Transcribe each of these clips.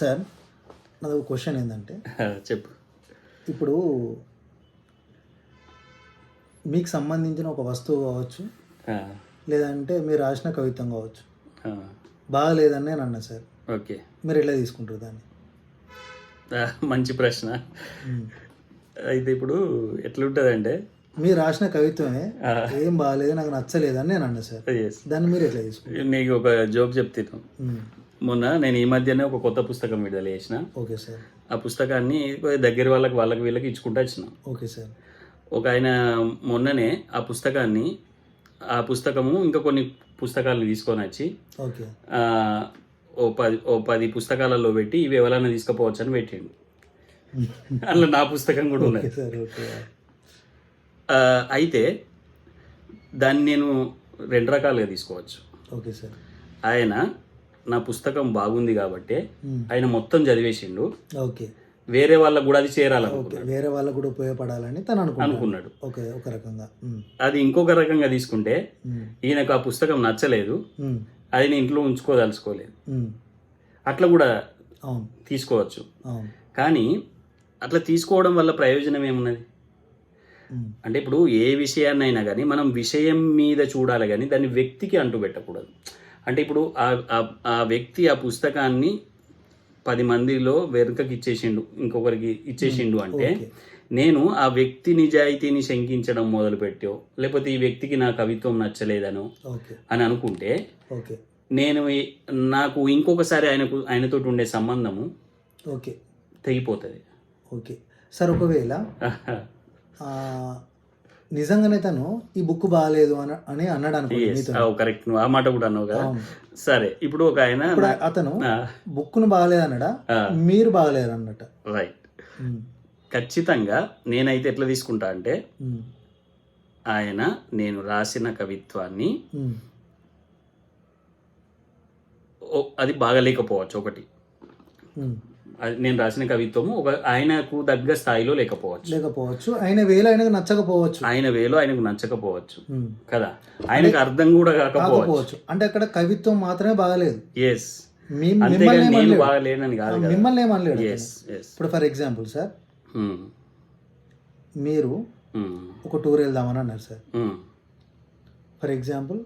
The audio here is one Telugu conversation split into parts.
సార్ నాది ఒక క్వశ్చన్ ఏంటంటే చెప్పు. ఇప్పుడు మీకు సంబంధించిన ఒక వస్తువు కావచ్చు లేదంటే మీరు రాసిన కవిత్వం కావచ్చు బాగలేదని నేను అన్నా సార్. ఓకే. మీరు ఎట్లా తీసుకుంటారు దాన్ని? మంచి ప్రశ్న. అయితే ఇప్పుడు ఎట్లుంటుందంటే మీరు రాసిన కవిత్వమే. ఏం బాగాలేదు నాకు నచ్చలేదని నేను అన్నా సార్. దాన్ని మీరు ఎట్లా తీసుకుంటారు? నీకు ఒక జోక్ చెప్తాను. మొన్న నేను ఈ మధ్యనే ఒక కొత్త పుస్తకం విడుదల చేసిన. Okay sir. ఆ పుస్తకాన్ని దగ్గర వాళ్ళకి వాళ్ళకి వీళ్ళకి ఇచ్చుకుంటూ వచ్చిన. Okay sir. ఒక ఆయన మొన్ననే ఆ పుస్తకాన్ని ఆ పుస్తకము ఇంకా కొన్ని పుస్తకాలను తీసుకొని వచ్చి ఓకే. ఓ పది ఓ పది పుస్తకాలలో పెట్టి ఇవి ఎవరైనా తీసుకుపోవచ్చు అని పెట్టిండు. అందులో నా పుస్తకం కూడా ఉన్నది. అయితే దాన్ని నేను రెండు రకాలుగా తీసుకోవచ్చు. Okay sir. ఆయన నా పుస్తకం బాగుంది కాబట్టి. ఆయన మొత్తం చదివేసిండు. ఓకే. వేరే వాళ్ళకు కూడా అది ఓకే. చేరాలనుకున్నాడు వేరే వాళ్ళకు కూడా ఉపయోగపడాలని తను అనుకున్నాడు. ఓకే ఒక రకంగా. అది ఇంకొక రకంగా తీసుకుంటే. ఈయనకు ఆ పుస్తకం నచ్చలేదు. అది నేను ఇంట్లో ఉంచుకోదలుచుకోలేదు. అట్లా కూడా తీసుకోవచ్చు. కానీ అట్లా తీసుకోవడం వల్ల ప్రయోజనం ఏమున్నది. అంటే ఇప్పుడు ఏ విషయాన్నైనా కానీ మనం విషయం మీద చూడాలి కానీ దాన్ని వ్యక్తికి అంటూ పెట్టకూడదు అంటే ఇప్పుడు ఆ వ్యక్తి ఆ పుస్తకాన్ని పది మందిలో వెనుకకి ఇచ్చేసిండు ఇంకొకరికి ఇచ్చేసిండు అంటే ఓకే నేను ఆ వ్యక్తి నిజాయితీని శంకించడం మొదలుపెట్టో లేకపోతే ఈ వ్యక్తికి నా కవిత్వం నచ్చలేదనో అని అనుకుంటే ఓకే నేను నాకు ఇంకొకసారి ఆయనకు ఆయనతో ఉండే సంబంధము ఓకే తెగిపోతుంది. ఓకే సార్ ఒకవేళ నిజంగానే తను ఈ బుక్ బాగాలేదు అని అని అన్నాడు కరెక్ట్ నువ్వు ఆ మాట కూడా అన్నావు కదా. సరే ఇప్పుడు ఒక ఆయన అతను బుక్ను బాగాలేదు అన్నాడా. మీరు బాగాలేరు అన్నట రైట్ ఖచ్చితంగా నేనైతే ఎట్లా తీసుకుంటా అంటే ఆయన నేను రాసిన కవిత్వాన్ని అది బాగలేకపోవచ్చు ఒకటి. నేను రాసిన కవిత్వము ఒక ఆయనకు తగ్గ స్థాయిలో లేకపోవచ్చు. లేకపోవచ్చు. ఆయన వేలు ఆయనకు నచ్చకపోవచ్చు. ఆయన వేలో ఆయనకు నచ్చకపోవచ్చు. కదా? ఆయనకు అర్థం కూడా కాకపోవచ్చు. అంటే అక్కడ కవిత్వం మాత్రమే బాగాలేదు. ఎస్ మిమ్మల్ని కాదు మిమ్మల్ని ఏమనలేడు ఇప్పుడు ఫర్ ఎగ్జాంపుల్ సార్ మీరు ఒక టూర్ వెళ్దామని అన్నారు సార్ ఫర్ ఎగ్జాంపుల్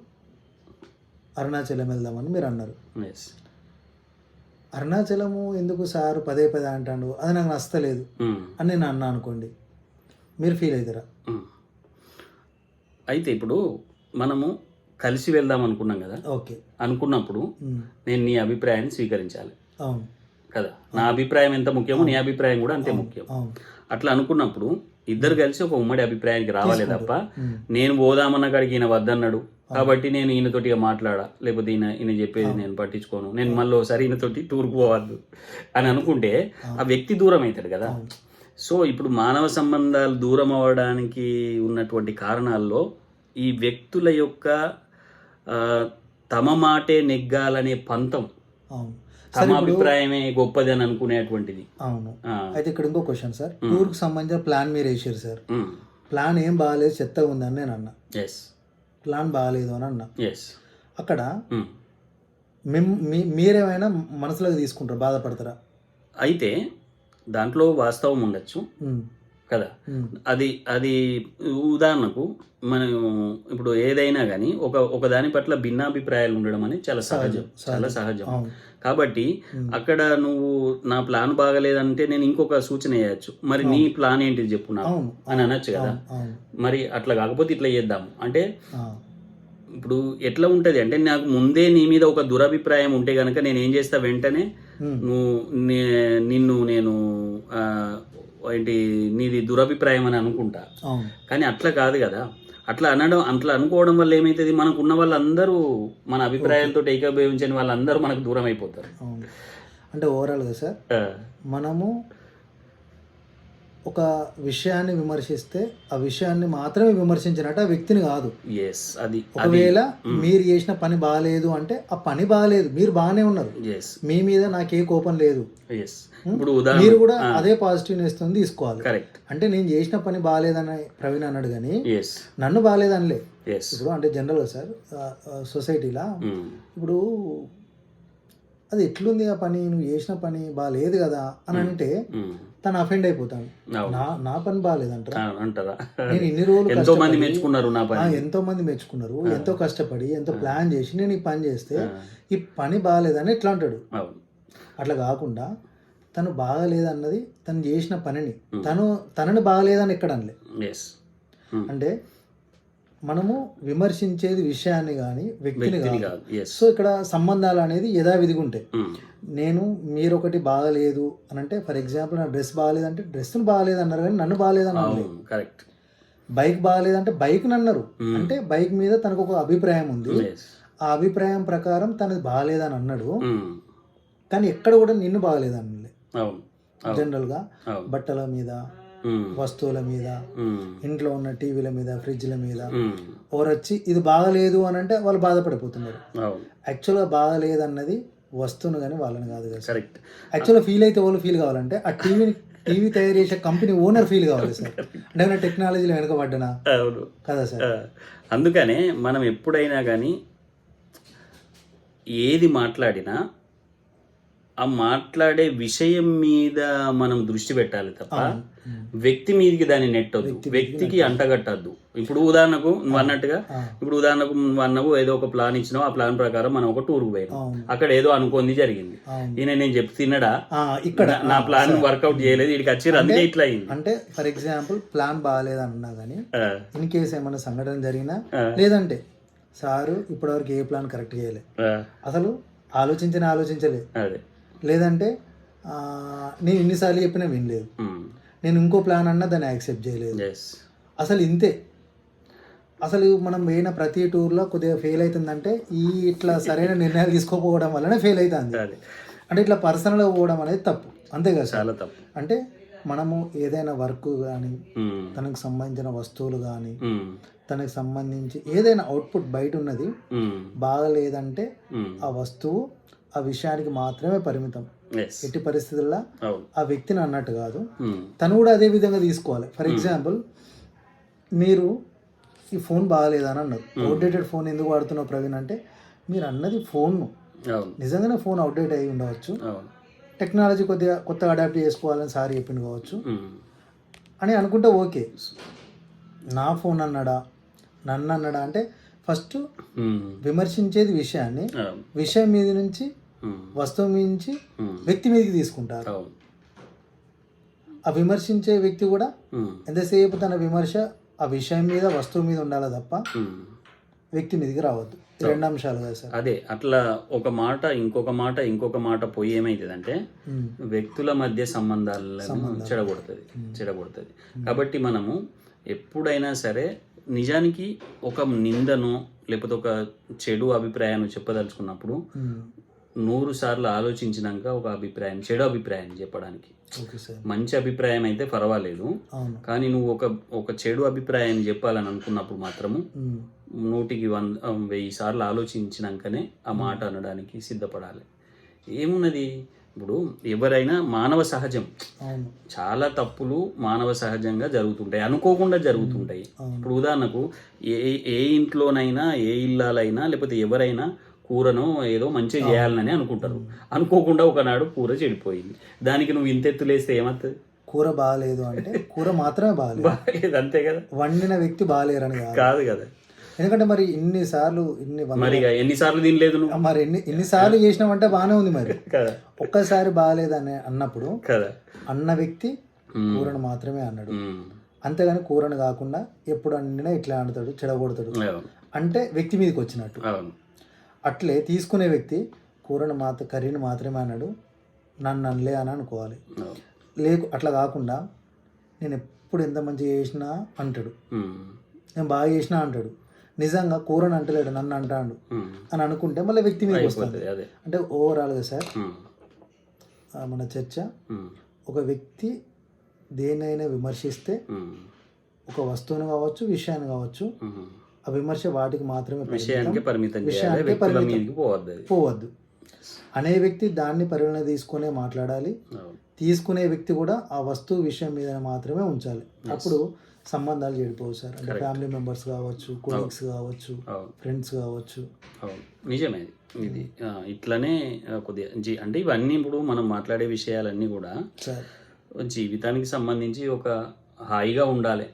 అరుణాచలం వెళ్దామని మీరు అన్నారు. అరుణాచలము ఎందుకు సార్ పదే పదే అంటాడు? అది నాకు నచ్చలేదు. అని నేను అన్నా అనుకోండి. మీరు ఫీల్ అవుతారా? అయితే ఇప్పుడు మనము కలిసి వెళ్దాం అనుకున్నాం కదా? ఓకే. అనుకున్నప్పుడు నేను నీ అభిప్రాయాన్ని స్వీకరించాలి. అవును. కదా? నా అభిప్రాయం ఎంత ముఖ్యమో నీ అభిప్రాయం కూడా అంతే ముఖ్యం. అట్లా అనుకున్నప్పుడు ఇద్దరు కలిసి ఒక ఉమ్మడి అభిప్రాయానికి రావాలి తప్ప నేను పోదామన్న కాడికి ఈయన వద్దన్నాడు. కాబట్టి నేను ఈయనతోటి మాట్లాడా లేకపోతే ఈయన ఈయన చెప్పేది నేను పట్టించుకోను. నేను మళ్ళీ ఒకసారి ఈయనతోటి టూర్కి పోవద్దు అని అనుకుంటే ఆ వ్యక్తి దూరం అవుతాడు కదా. సో ఇప్పుడు మానవ సంబంధాలు దూరం అవ్వడానికి ఉన్నటువంటి కారణాల్లో ఈ వ్యక్తుల యొక్క తమ మాటే నెగ్గాలనే పంతం తమ అభిప్రాయమే గొప్పది అని అనుకునేటువంటిది. అవును. అయితే ఇక్కడ ఇంకో క్వశ్చన్ సార్. టూర్కి సంబంధించిన ప్లాన్ మీరు వేసారు సార్. ప్లాన్ ఏం బాగాలేదు చెత్తగా ఉందని నేను అన్నా. ఎస్ ప్లాన్ బాగాలేదు అని అన్నా. ఎస్ అక్కడ మీరేమైనా మనసులోకి తీసుకుంటారు బాధపడతారా? అయితే దాంట్లో వాస్తవం ఉండొచ్చు. కదా? అది అది ఉదాహరణకు మనం ఇప్పుడు ఏదైనా కానీ ఒక ఒక దాని పట్ల భిన్నాభిప్రాయాలు ఉండడం అనేది చాలా సహజం చాలా సహజం. కాబట్టి అక్కడ నువ్వు నా ప్లాన్ బాగలేదంటే నేను ఇంకొక సూచన చేయొచ్చు మరి నీ ప్లాన్ ఏంటిది చెప్పు నాకు అని అనొచ్చు కదా? మరి అట్లా కాకపోతే ఇట్లా చేద్దాము. అంటే ఇప్పుడు ఎట్లా ఉంటుంది అంటే నాకు ముందే నీ మీద ఒక దురభిప్రాయం ఉంటే కనుక నేను ఏం చేస్తా వెంటనే నువ్వు నే- నిన్ను నేను ఏంటి నీది దురభిప్రాయం అని అనుకుంటా. కానీ అట్లా కాదు కదా. అట్లా అనడం అట్లా అనుకోవడం వల్ల ఏమవుతుంది మనకు ఉన్న వాళ్ళందరూ మన అభిప్రాయాలతో ఏకీభవించని వాళ్ళందరూ మనకు దూరం అయిపోతారు అంటే ఓవరాల్గా సార్ మనము ఒక విషయాన్ని విమర్శిస్తే ఆ విషయాన్ని మాత్రమే విమర్శించినట్టు ఆ వ్యక్తిని కాదు. ఎస్ అది ఒకవేళ మీరు చేసిన పని బాగాలేదు అంటే ఆ పని బాగాలేదు మీరు బాగానే ఉన్నారు. మీ మీద నాకే కోపం లేదు. ఇప్పుడు మీరు కూడా అదే పాజిటివ్నెస్తో తీసుకోవాలి. కరెక్ట్ అంటే నేను చేసిన పని బాగాలేదని ప్రవీణ్ అన్నాడు కానీ నన్ను బాగాలేదనిలే. ఇప్పుడు అంటే జనరల్గా సార్ సొసైటీలా ఇప్పుడు అది ఎట్లుంది ఆ పని? నువ్వు చేసిన పని బాగాలేదు కదా అని అంటే. తను అఫెండ్ అయిపోతాడు అవును. నా నా పని బాగాలేదంటారా అంటారా? నేను ఇన్ని రోజులు ఎంతో మంది మెచ్చుకున్నారు నా పని. ఎంతో మంది మెచ్చుకున్నారు. ఎంతో కష్టపడి ఎంతో. ప్లాన్ చేసి నేను ఈ పని చేస్తే ఈ పని బాగాలేదని ఎట్లా అంటాడు? అట్లా కాకుండా తను బాగాలేదన్నది తను చేసిన పనిని. తను తనని బాగాలేదని ఎక్కడ అనలే? అంటే మనము విమర్శించేది విషయాన్ని కానీ వ్యక్తిని కాదు. సో ఇక్కడ సంబంధాలు అనేది యథావిధిగా ఉంటాయి. నేను మీరు ఒకటి బాగలేదు అని అంటే ఫర్ ఎగ్జాంపుల్ నా డ్రెస్ బాగాలేదంటే డ్రెస్ని బాగాలేదు అన్నారు కానీ నన్ను బాగాలేదని అనలేదు. అవును కరెక్ట్ బైక్ బాగాలేదంటే బైక్ అన్నారు. Hmm. అంటే బైక్ మీద తనకు ఒక అభిప్రాయం ఉంది. ఆ అభిప్రాయం ప్రకారం తనది బాగాలేదని అన్నాడు. కానీ ఎక్కడ కూడా నిన్ను బాగాలేదని జనరల్గా బట్టల మీద వస్తువుల మీద ఇంట్లో ఉన్న టీవీల మీద ఫ్రిడ్జ్ల మీద. ఎవరు వచ్చి ఇది బాగలేదు అని అంటే వాళ్ళు బాధపడిపోతున్నారు. యాక్చువల్గా బాగలేదు అన్నది వస్తువును కానీ వాళ్ళని కాదు కదా కరెక్ట్ యాక్చువల్గా ఫీల్ అయితే వాళ్ళు ఫీల్ కావాలంటే ఆ టీవీ టీవీ తయారు చేసే కంపెనీ ఓనర్ ఫీల్ కావాలి సార్. అంటే టెక్నాలజీలో వెనకబడ్డనా? అవును. కదా సార్. అందుకనే మనం ఎప్పుడైనా కానీ ఏది మాట్లాడినా ఆ మాట్లాడే విషయం మీద మనం దృష్టి పెట్టాలి తప్ప. వ్యక్తి మీదకి దాన్ని నెట్టొద్దు. వ్యక్తికి అంటగట్టద్దు. ఇప్పుడు ఉదాహరణకు నువ్వు అన్నట్టుగా ఇప్పుడు ఉదాహరణకు నువ్వు అన్నవు ఏదో ఒక ప్లాన్ ఇచ్చినావు ఆ ప్లాన్ ప్రకారం మనం ఒక టూర్కి పోయినాం. అక్కడ ఏదో అనుకుంది జరిగింది. ఈయన నేను చెప్పి తిన్నడా? ఇక్కడ. నా- ప్లాన్. వర్కౌట్ చేయలేదు వీడికి వచ్చి అందుకే ఇట్లా అయింది. అంటే ఫర్ ఎగ్జాంపుల్ ప్లాన్ బాగాలేదు అన్నా కానీ ఇన్ కేసు ఏమైనా సంఘటన జరిగినా లేదంటే సారు ఇప్పటివరకు ఏ ప్లాన్ కరెక్ట్ చేయలే. ఆ, అసలు ఆలోచించిన ఆలోచించలే. అదే. లేదంటే నేను ఇన్నిసార్లు చెప్పినా వినలేదు. నేను ఇంకో ప్లాన్ అన్నా దాన్ని యాక్సెప్ట్ చేయలేదు. ఎస్ అసలు ఇంతే. అసలు మనం పోయిన ప్రతి టూర్లో కొద్దిగా ఫెయిల్ అవుతుందంటే ఈ ఇట్లా సరైన నిర్ణయాలు తీసుకోకపోవడం వల్లనే ఫెయిల్ అవుతుంది. అంటే ఇట్లా పర్సనల్గా పోవడం అనేది తప్పు. అంతే కదా చాలా తప్పు. అంటే మనము ఏదైనా వర్క్ కానీ తనకు సంబంధించిన వస్తువులు కానీ తనకు సంబంధించి ఏదైనా అవుట్పుట్ బయట ఉన్నది బాగలేదంటే ఆ వస్తువు ఆ విషయానికి మాత్రమే పరిమితం. ఎట్టి పరిస్థితుల్లో ఆ వ్యక్తిని అన్నట్టు కాదు. ఉమ్, తను కూడా అదే విధంగా తీసుకోవాలి. ఫర్ ఎగ్జాంపుల్ మీరు ఈ ఫోన్ బాగాలేదని అన్నారు. అవుట్డేటెడ్ ఫోన్ ఎందుకు వాడుతున్నావు ప్రవీణ్ అంటే మీరు అన్నది ఫోన్ను. నిజంగానే ఫోన్ అవుట్డేట్ అయి ఉండవచ్చు. టెక్నాలజీ కొద్దిగా కొత్తగా అడాప్ట్ చేసుకోవాలని సార్ చెప్పింది కావచ్చు. అని అనుకుంటే ఓకే. నా ఫోన్ అన్నాడా? నన్ను అన్నాడా? అంటే ఫస్ట్ విమర్శించేది విషయాన్ని విషయం మీద నుంచి వస్తువు మీద నుంచి వ్యక్తి మీదకి తీసుకుంటారు. ఆ విమర్శించే వ్యక్తి కూడా ఎంతసేపు తన విమర్శ ఆ విషయం మీద వస్తువు మీద ఉండాలి తప్ప. వ్యక్తి మీదకి రావద్దు. రెండు అంశాలు కదా సార్. అదే అట్లా ఒక మాట ఇంకొక మాట ఇంకొక మాట పోయి ఏమైతుందంటే వ్యక్తుల మధ్య సంబంధాలను సంబంధాలు. చెడగొడుతుంది. చెడగొడుతుంది. కాబట్టి మనము ఎప్పుడైనా సరే నిజానికి ఒక నిందను లేకపోతే ఒక చెడు అభిప్రాయాన్ని చెప్పదలుచుకున్నప్పుడు ఉమ్, నూరు సార్లు ఆలోచించినాక ఒక అభిప్రాయం చెడు అభిప్రాయం చెప్పడానికి. మంచి అభిప్రాయం అయితే పర్వాలేదు. కానీ నువ్వు ఒక ఒక చెడు అభిప్రాయాన్ని చెప్పాలని అనుకున్నప్పుడు మాత్రము ఉమ్, నూటికి వంద వెయ్యి సార్లు ఆలోచించినాకనే ఆ మాట అనడానికి సిద్ధపడాలి. ఏమున్నది? ఇప్పుడు ఎవరైనా మానవ సహజం. చాలా తప్పులు మానవ సహజంగా జరుగుతుంటాయి. అనుకోకుండా జరుగుతుంటాయి. ఇప్పుడు ఉదాహరణకు ఏ ఏ ఇంట్లోనైనా ఏ ఇల్లాలైనా లేకపోతే ఎవరైనా కూరను ఏదో మంచిగా చేయాలని అనుకుంటారు. అనుకోకుండా ఒకనాడు కూర చెడిపోయింది. దానికి నువ్వు ఇంతెత్తులేస్తే ఏమవుతుంది కూర బాగాలేదు అంటే కూర మాత్రమే బాగాలేదు. అంతే కదా? వండిన వ్యక్తి బాగాలేరని కాదు కదా? ఎందుకంటే మరి ఇన్ని సార్లు ఇన్ని మరి ఎన్నిసార్లు తినలేదు నువ్వు? మరి ఎన్ని ఎన్నిసార్లు చేసినామంటే బాగానే ఉంది మరి. ఒక్కసారి బాగాలేదని అన్నప్పుడు అన్న వ్యక్తి కూరను మాత్రమే అన్నాడు. అంతేగాని కూరను కాకుండా ఎప్పుడు అండినా ఇట్లా అంటాడు చెడగొడతాడు. అంటే వ్యక్తి మీదకి వచ్చినట్టు. అట్లే తీసుకునే వ్యక్తి కూరను మాత్ర కర్రీని మాత్రమే అన్నాడు నన్ను అనలే అని అనుకోవాలి. లేకు అట్లా కాకుండా నేను ఎప్పుడు ఎంత మంచిగా చేసినా అంటాడు. నేను బాగా చేసినా అంటాడు. నిజంగా కూరని అంటలేడు నన్ను అంటాడు. అని అనుకుంటే మళ్ళీ వ్యక్తి మీదకి వస్తుంది అంటే ఓవరాల్గా సార్ ఉమ్, ఆ, మన చర్చ ఒక వ్యక్తి దేన్నైనా విమర్శిస్తే ఒక వస్తువును కావచ్చు విషయాన్ని కావచ్చు. ఆ విమర్శ వాటికి మాత్రమే. విషయానికి పరిమితం విషయానికే పరిమితం. పోవద్దు అనే వ్యక్తి దాన్ని పరిగణ తీసుకునే మాట్లాడాలి. తీసుకునే వ్యక్తి కూడా ఆ వస్తువు విషయం మీద మాత్రమే ఉంచాలి. అప్పుడు సంబంధాలు చెడిపోవు సార్. అంటే ఫ్యామిలీ మెంబర్స్ కావచ్చు కొలీగ్స్ కావచ్చు ఫ్రెండ్స్ కావచ్చు. నిజమే ఇది. ఆ, ఇట్లనే కొద్దిగా జీ అంటే ఇవన్నీ ఇప్పుడు మనం మాట్లాడే విషయాలన్నీ కూడా జీవితానికి సంబంధించి ఒక హాయిగా ఉండాలి.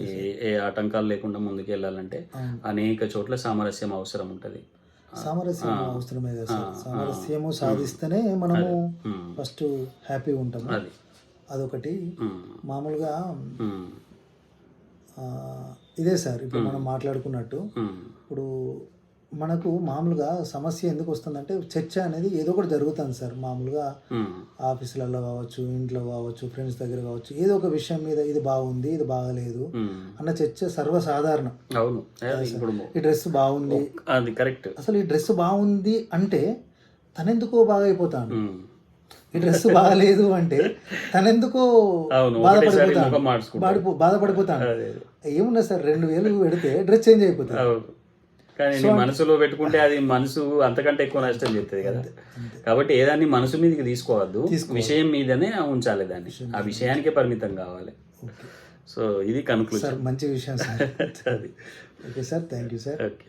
ఏ ఏ ఆటంకాలు లేకుండా ముందుకు వెళ్ళాలంటే. అనేక చోట్ల సామరస్యం అవసరం ఉంటుంది. సామరస్యం అవసరమే కదా సామరస్యము సాధిస్తేనే మనము ఫస్ట్ హ్యాపీగా ఉంటాము. అది. అదొకటి. మామూలుగా ఇదే సార్ ఇప్పుడు మనం మాట్లాడుకున్నట్టు. ఇప్పుడు మనకు మామూలుగా సమస్య ఎందుకు వస్తుందంటే చర్చ అనేది ఏదో ఒకటి జరుగుతుంది సార్. మామూలుగా ఆఫీసులలో కావచ్చు ఇంట్లో కావచ్చు ఫ్రెండ్స్ దగ్గర కావచ్చు ఏదో ఒక విషయం మీద ఇది బాగుంది ఇది బాగలేదు. అన్న చర్చ సర్వసాధారణం. ఈ డ్రెస్ బాగుంది. అది కరెక్ట్. అసలు ఈ డ్రెస్ బాగుంది అంటే తనెందుకో బాగా అయిపోతాడు ఉమ్. ఈ డ్రెస్ బాగలేదు అంటే తనెందుకో బాడిపో- బాధపడిపోతాడు. అదే ఏమున్నా సార్ రెండు వేలు పెడితే డ్రెస్ చేంజ్ అయిపోతుంది. కానీ మనసులో పెట్టుకుంటే అది మనసు అంతకంటే ఎక్కువ నష్టం చేస్తుంది కదా. కాబట్టి ఏదాన్ని మనసు మీదకి తీసుకోవద్దు విషయం మీదనే ఉంచాలి దాన్ని. ఆ విషయానికే పరిమితం కావాలి. సో ఇది కన్క్లూజన్ సార్ మంచి విషయం సార్. అది. Okay sir thank you sir okay.